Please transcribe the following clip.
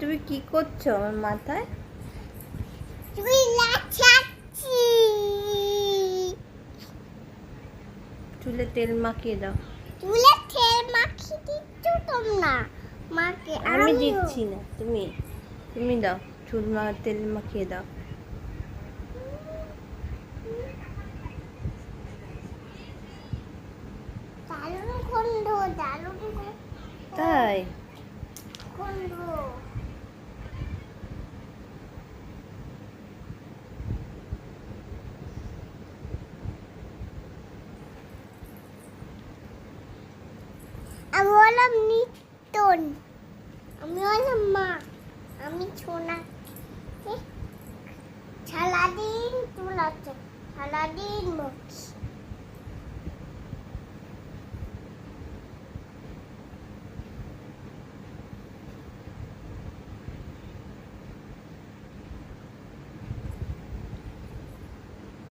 তুমি কি করছ আমার মাথায়? চুলে তেল মাখিয়ে দাও। চুলে তেল মাখিয়ে দিচ্ছ তোমরা মাকে আমি দিচ্ছি না, তুমি তুমি দাও, চুল মা, তেল মাখিয়ে দাও। তাই? আমি হলাম নিতন। আমি হলাম মা। আমি ছোনা সারাদিন চুল আছে সারাদিন মুখি